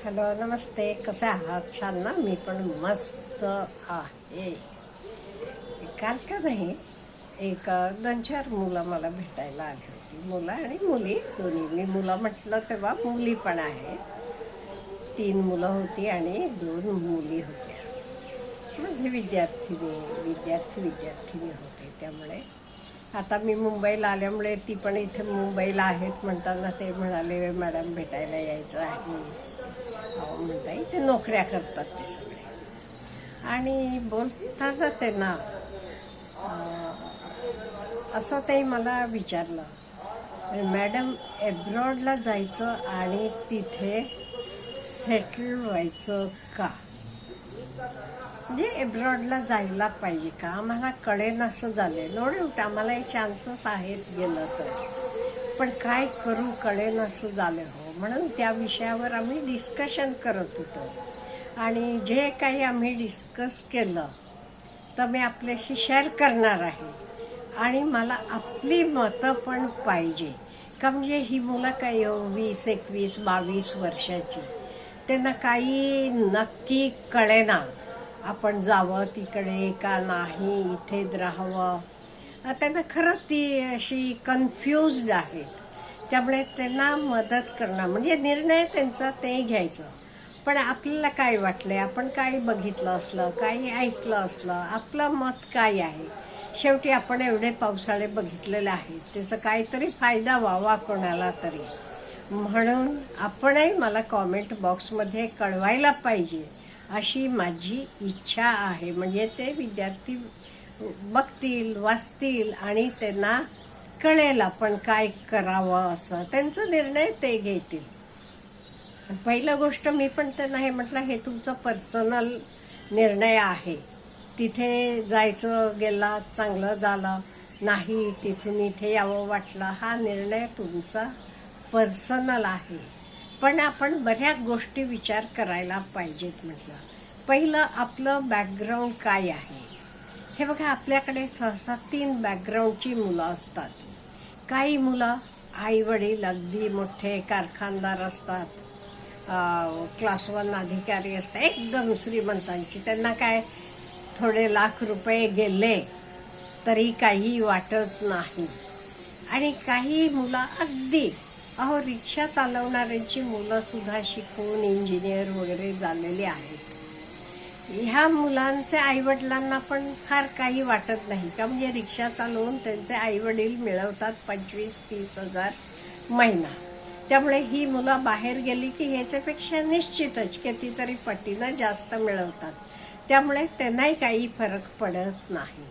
Hello नमस्ते. कसे आहात? छान ना? मी पण मस्त आहे. काल का नाही एक दोन चार मुलं मला भेटायला आली होती. मुलं आणि मुली दोन्ही. मी मुलं म्हटलं तेव्हा मुली पण आहे. तीन मुलं होती आणि दोन मुली होत्या. माझे विद्यार्थिनी विद्यार्थी विद्यार्थिनी होते त्यामुळे. आता मी मुंबईला आल्यामुळे ती पण इथे मुंबईला आहेत म्हणताना ते म्हणाले मॅडम भेटायला यायचं आहे. हो, म्हणता इथे नोकऱ्या करतात ते सगळे. आणि बोलताना त्यांना असं ते मला विचारलं मॅडम एब्रॉडला जायचं आणि तिथे सेटल व्हायचं का? म्हणजे एब्रॉडला जायला पाहिजे का? आम्हाला कळेन असं झालं नो डाऊट आम्हाला हे चान्सेस आहेत गेलं तर. पण काय करू कळेन असं झालं हो. म्हणून त्या विषयावर आम्ही डिस्कशन करत होतो. आणि जे काही आम्ही डिस्कस केलं तर मी आपल्याशी शेअर करणार आहे. आणि मला आपली मतं पण पाहिजे. का म्हणजे ही मुलं काही हो, वीस एकवीस बावीस वर्षाची. त्यांना काही नक्की कळेना. आपण जावं तिकडे का नाही इथेच राहावं. त्यांना खरं ती अशी कन्फ्युज्ड आहेत. त्यामुळे त्यांना मदत करणं म्हणजे निर्णय त्यांचा ते घ्यायचं. पण आपल्याला काय वाटलंय? आपण काय बघितलं असलं काही ऐकलं असलं आपलं मत काय आहे? शेवटी आपण एवढे पावसाळे बघितलेले आहेत. त्याचा काहीतरी फायदा व्हावा कोणाला तरी. म्हणून आपणही मला कॉमेंट बॉक्समध्ये कळवायला पाहिजे अशी माझी इच्छा आहे. म्हणजे ते विद्यार्थी बघतील वाचतील आणि त्यांना कळेल आपण काय करावं असं. त्यांचा निर्णय ते घेतील. पहिलं गोष्ट मी पण त्यांना हे म्हटलं हे तुमचं पर्सनल निर्णय आहे. तिथे जायचं गेला चांगलं झालं. नाही तिथून इथे यावं वाटलं हा निर्णय तुमचा पर्सनल आहे. पण आपण बऱ्याच गोष्टी विचार करायला पाहिजेत म्हटलं. पहिलं आपलं बॅकग्राऊंड काय आहे? हे बघा आपल्याकडे सहसा तीन बॅकग्राऊंडची मुलं असतात. काही मुलं आई वडील अगदी मोठे कारखानदार असतात. क्लास वन अधिकारी असतात. एकदम श्रीमंतांची. त्यांना काय थोडे लाख रुपये गेले तरी काही वाटत नाही. आणि काही मुलं अगदी अहो रिक्षा चालवणाऱ्यांची मुलंसुद्धा शिकून इंजिनियर वगैरे झालेली आहेत. ह्या मुलांचे आईवडिलांना पण फार काही वाटत नाही. का म्हणजे रिक्षा चालवून त्यांचे आईवडील मिळवतात पंचवीस तीस हजार महिना. त्यामुळे ही मुलं बाहेर गेली की ह्याच्यापेक्षा निश्चितच कितीतरी पटीनं जास्त मिळवतात. त्यामुळे त्यांनाही काही फरक पडत नाही.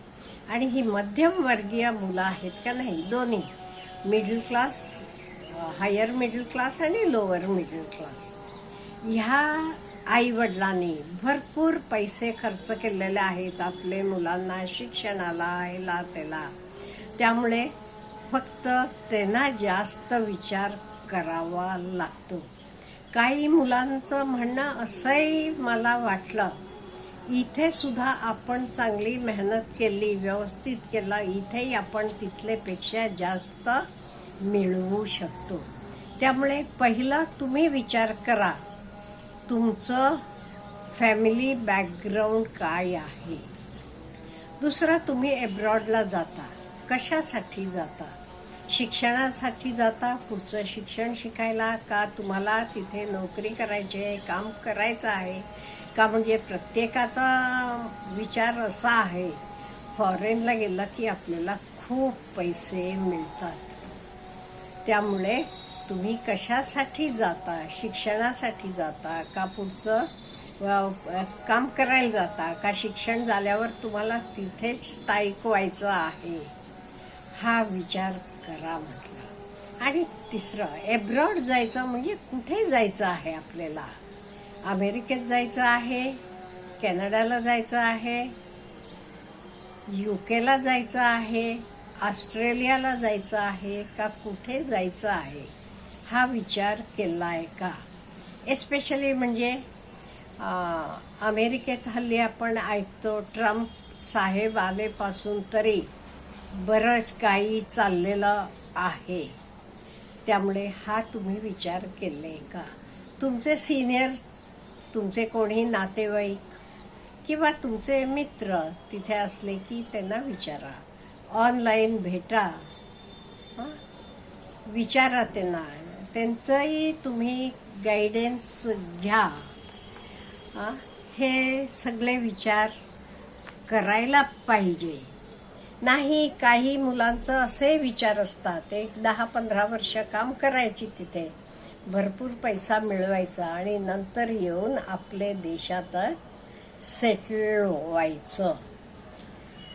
आणि ही मध्यमवर्गीय मुलं आहेत का नाही? दोन्ही. Middle class higher middle class आणि लोअर मिडल क्लास. ह्या आई वडिलांनी भरपूर पैसे खर्च केलेले आहेत आपले मुलांना शिक्षणाला ह्याला त्याला. त्यामुळे फक्त त्यांना जास्त विचार करावा लागतो. काही मुलांचं म्हणणं असंही मला वाटलं. इथे सुद्धा आपण चांगली मेहनत केली व्यवस्थित केलं इथेही आपण तिथलेपेक्षा जास्त मिळवू शकतो. त्यामुळे पहिला तुम्ही विचार करा. तुमचं फॅमिली बॅकग्राऊंड काय आहे? दुसरं तुम्ही एब्रॉडला जाता. कशासाठी जाता? शिक्षणासाठी जाता? पुढचं शिक्षण शिकायला का तुम्हाला तिथे नोकरी करायची आहे काम करायचं आहे? का म्हणजे प्रत्येकाचा विचार असा आहे फॉरेनला गेलं की आपल्याला खूप पैसे मिळतात. त्यामुळे तुम्ही कशासाठी जाता? शिक्षणासाठी जाता? का पुढचं काम करायला जाता? का शिक्षण झाल्यावर तुम्हाला तिथेच स्थायिक व्हायचं आहे? हा विचार करा म्हटलं. आणि तिसरं एब्रॉड जायचं म्हणजे कुठे जायचं आहे आपल्याला? अमेरिकेत जायचं आहे? कॅनडाला जायचं आहे? यू केला जायचं आहे? ऑस्ट्रेलियाला जायचं आहे? का कुठे जायचं आहे? हा विचार केला आहे का? एस्पेशली म्हणजे अमेरिकेत हल्ली आपण ऐकतो ट्रम्प साहेब आलेपासून तरी बरंच काही चाललेलं आहे. त्यामुळे हा तुम्ही विचार केले का? तुमचे सिनियर तुमचे कोणी नातेवाईक किंवा तुमचे मित्र तिथे असले की त्यांना विचारा. ऑनलाईन भेटा. हां? विचारा त्यांना. त्यांचंही तुम्ही गायडन्स घ्या. हे? सगळे विचार करायला पाहिजे. नाही काही मुलांचं असे विचार असतात एक दहा पंधरा वर्ष काम करायची तिथे. भरपूर पैसा मिळवायचा आणि नंतर येऊन आपले देशात सेटल व्हायचं.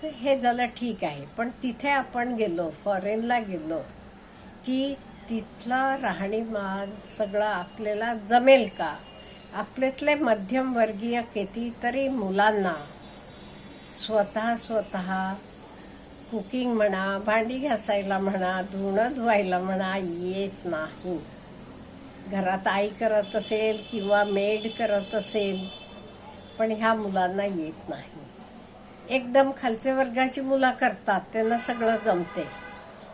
हे झालं ठीक आहे पण तिथे आपण गेलो फॉरेनला गेलो की तिथला राहणीमान सगळं आपल्याला जमेल का? आपल्यातले मध्यमवर्गीय कितीतरी मुलांना स्वतः स्वतः कुकिंग म्हणा भांडी घासायला म्हणा धुणं धुवायला म्हणा येत नाही. घरात आई करत असेल किंवा मेड करत असेल पण ह्या मुलांना येत नाही. एकदम खालचे वर्गाची मुलं करतात त्यांना सगळं जमते.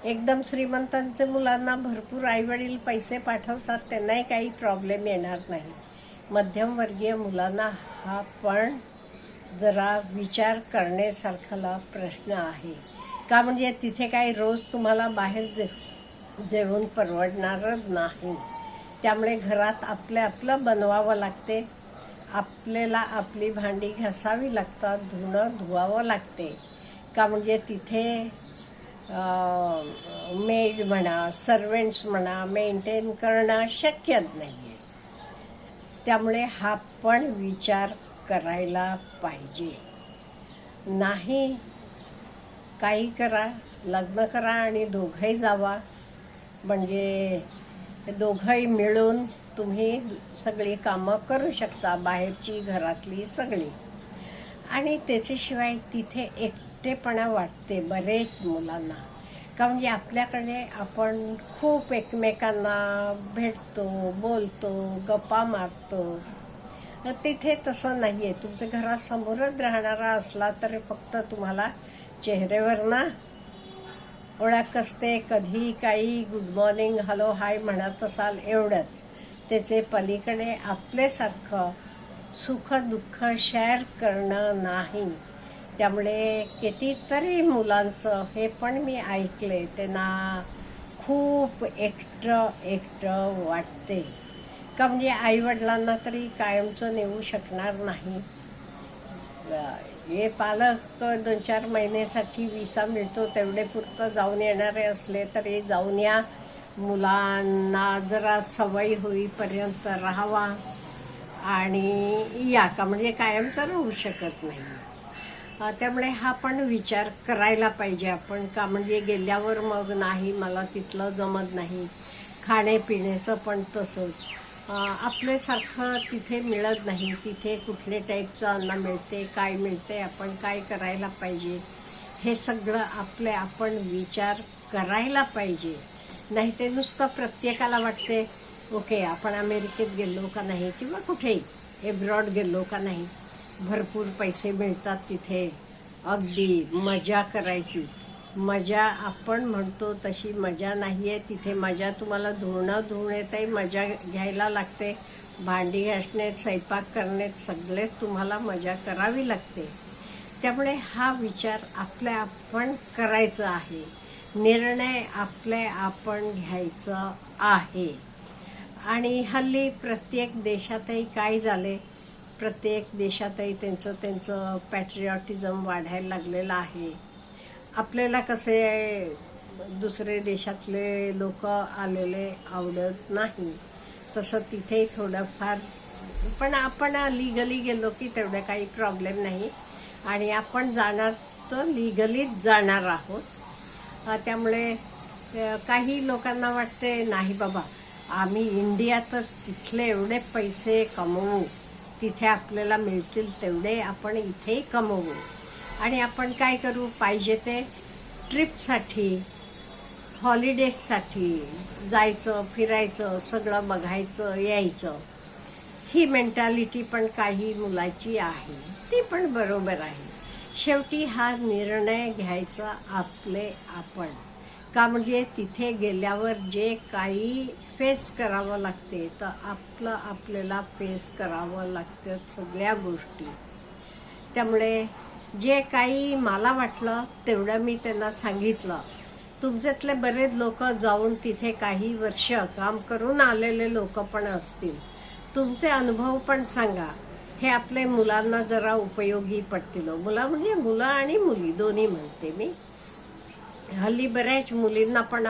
एकदम श्रीमंतांचे मुलांना भरपूर आईवडील पैसे पाठवतात त्यांनाही काही प्रॉब्लेम येणार नाही. मध्यमवर्गीय मुलांना हा पण जरा विचार करण्यासारखाला प्रश्न आहे. का म्हणजे तिथे काही रोज तुम्हाला बाहेर जे जेवण परवडणारच नाही. त्यामुळे घरात आपलं आपलं बनवावं लागते. आपल्याला आपली भांडी घासावी लागतात धुणं धुवावं लागते. का म्हणजे तिथे मेड म्हणा सर्वेंट्स म्हणा मेंटेन करणं शक्यच नाही आहे त्यामुळे हा पण विचार करायला पाहिजे. नाही काही करा लग्न करा आणि दोघंही जावा. म्हणजे दोघंही मिळून तुम्ही सगळी कामं करू शकता बाहेरची घरातली सगळी. आणि त्याच्याशिवाय तिथे एक एकटेपणा वाटते बरेच मुलांना. का म्हणजे आपल्याकडे आपण खूप एकमेकांना भेटतो बोलतो गप्पा मारतो. तिथे तसं नाही आहे तुमच्या घरासमोरच राहणारा असला तर फक्त तुम्हाला चेहऱ्यावर ना ओळख असते. कधी काही गुड मॉर्निंग हॅलो हाय म्हणत असाल एवढंच. त्याचे पलीकडे आपल्यासारखं सुख दुःख शेअर करणं नाही. त्यामुळे कितीतरी मुलांचं हे पण मी ऐकले त्यांना खूप एकटं एकटं वाटते. का म्हणजे आईवडिलांना तरी कायमचं नेऊ शकणार नाही. हे पालक दोन चार महिन्यासाठी विसा मिळतो तेवढे पुरतं जाऊन येणारे असले तरी जाऊन या. मुलांना जरा सवय होईपर्यंत राहावा आणि या का म्हणजे कायमचं राहू शकत नाही. त्यामुळे हा पण विचार करायला पाहिजे आपण. का म्हणजे गेल्यावर मग नाही मला तिथलं जमत नाही. खाण्यापिण्याचं पण तसंच. आपल्यासारखं तिथे मिळत नाही. तिथे कुठले टाईपचं अन्न मिळते काय मिळते आपण काय करायला पाहिजे? हे सगळं आपले आपण विचार करायला पाहिजे. नाही ते नुसतं प्रत्येकाला वाटते ओके आपण अमेरिकेत गेलो का नाही किंवा कुठेही एब्रॉड गेलो का नाही? भरपूर पैसे मिळतात तिथे. अगदी मजा करायची. मजा आपण म्हणतो तशी मजा नाही आहे तिथे मजा तुम्हाला धुणं धुण्यातही मजा घ्यायला लागते. भांडी घासण्यात स्वयंपाक करण्यात सगळेच तुम्हाला मजा करावी लागते. त्यामुळे हा विचार आपल्या आपण करायचा आहे. निर्णय आपले आपण घ्यायचं आहे. आणि हल्ली प्रत्येक देशातही काय झाले? प्रत्येक देशातही त्यांचं त्यांचं पॅट्रिऑटिझम वाढायला लागलेलं आहे. आपल्याला कसे दुसरे देशातले लोक आलेले आवडत नाही. तसं तिथे थोडंफार पण आपण लिगली गेलो की तेवढं काही प्रॉब्लेम नाही. आणि आपण जाणार तर लिगलीच जाणार आहोत. त्यामुळे काही लोकांना वाटते नाही बाबा आम्ही इंडियातच तिथले एवढे पैसे कमवू. तिथे आपल्याला मिळतील तेवढे आपण इथेही कमवू. आणि आपण काय करू? पाहिजे ते ट्रिपसाठी हॉलिडेजसाठी जायचं फिरायचं सगळं बघायचं यायचं. ही मेंटॅलिटी पण काही मुलाची आहे. ती पण बरोबर आहे. शेवटी हा निर्णय घ्यायचा आपले आपण. का म्हणजे तिथे गेल्यावर जे काही फेस करावं लागते. तर आपलं आपल्याला फेस करावं लागतं सगळ्या गोष्टी. त्यामुळे जे काही मला वाटलं तेवढं मी त्यांना सांगितलं. तुमच्यातले बरेच लोक जाऊन तिथे काही वर्ष काम करून आलेले लोक पण असतील. तुमचे अनुभव पण सांगा. हे आपल्या मुलांना जरा उपयोगी पडतील हो. मुला म्हणजे मुलं आणि मुली दोन्ही म्हणते मी. हल्ली बऱ्याच मुलींना पण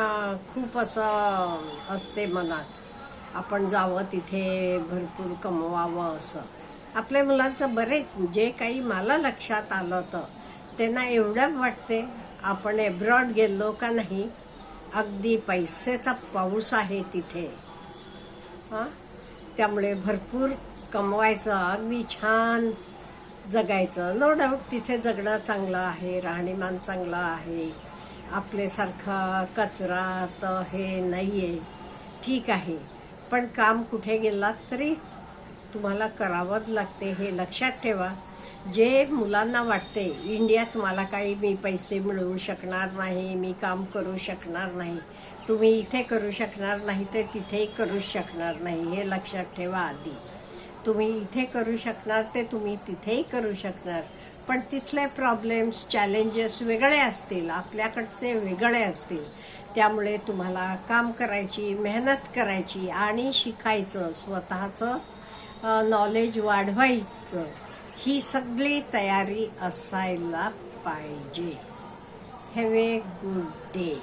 खूप असं असते मनात. आपण जावं तिथे भरपूर कमवावं असं. आपल्या मुलांचं बरेच जे काही मला लक्षात आलं होतं त्यांना एवढं वाटते आपण एब्रॉड गेलो का नाही अगदी पैसेचा पाऊस आहे तिथे. हां? त्यामुळे भरपूर कमवायचं अगदी छान जगायचं. नो डाऊट तिथे जगणं चांगलं आहे राहणीमान चांगलं आहे. आपल्यासारखा कचरा तर हे नाही आहे ठीक आहे. पण काम कुठे गेलात तरी तुम्हाला करावंच लागते हे लक्षात ठेवा. जे मुलांना वाटते इंडियात मला काही मी पैसे मिळवू शकणार नाही मी काम करू शकणार नाही. तुम्ही इथे करू शकणार नाही तर तिथेही करू शकणार नाही हे लक्षात ठेवा आधी. तुम्ही इथे करू शकणार ते तुम्ही तिथेही करू शकणार. पण तिथले प्रॉब्लेम्स चॅलेंजेस वेगळे असतील आपल्याकडचे वेगळे असतील. त्यामुळे तुम्हाला काम करायची मेहनत करायची आणि शिकायचं स्वतःचं नॉलेज वाढवायचं. ही सगळी तयारी असायला पाहिजे. Have a good day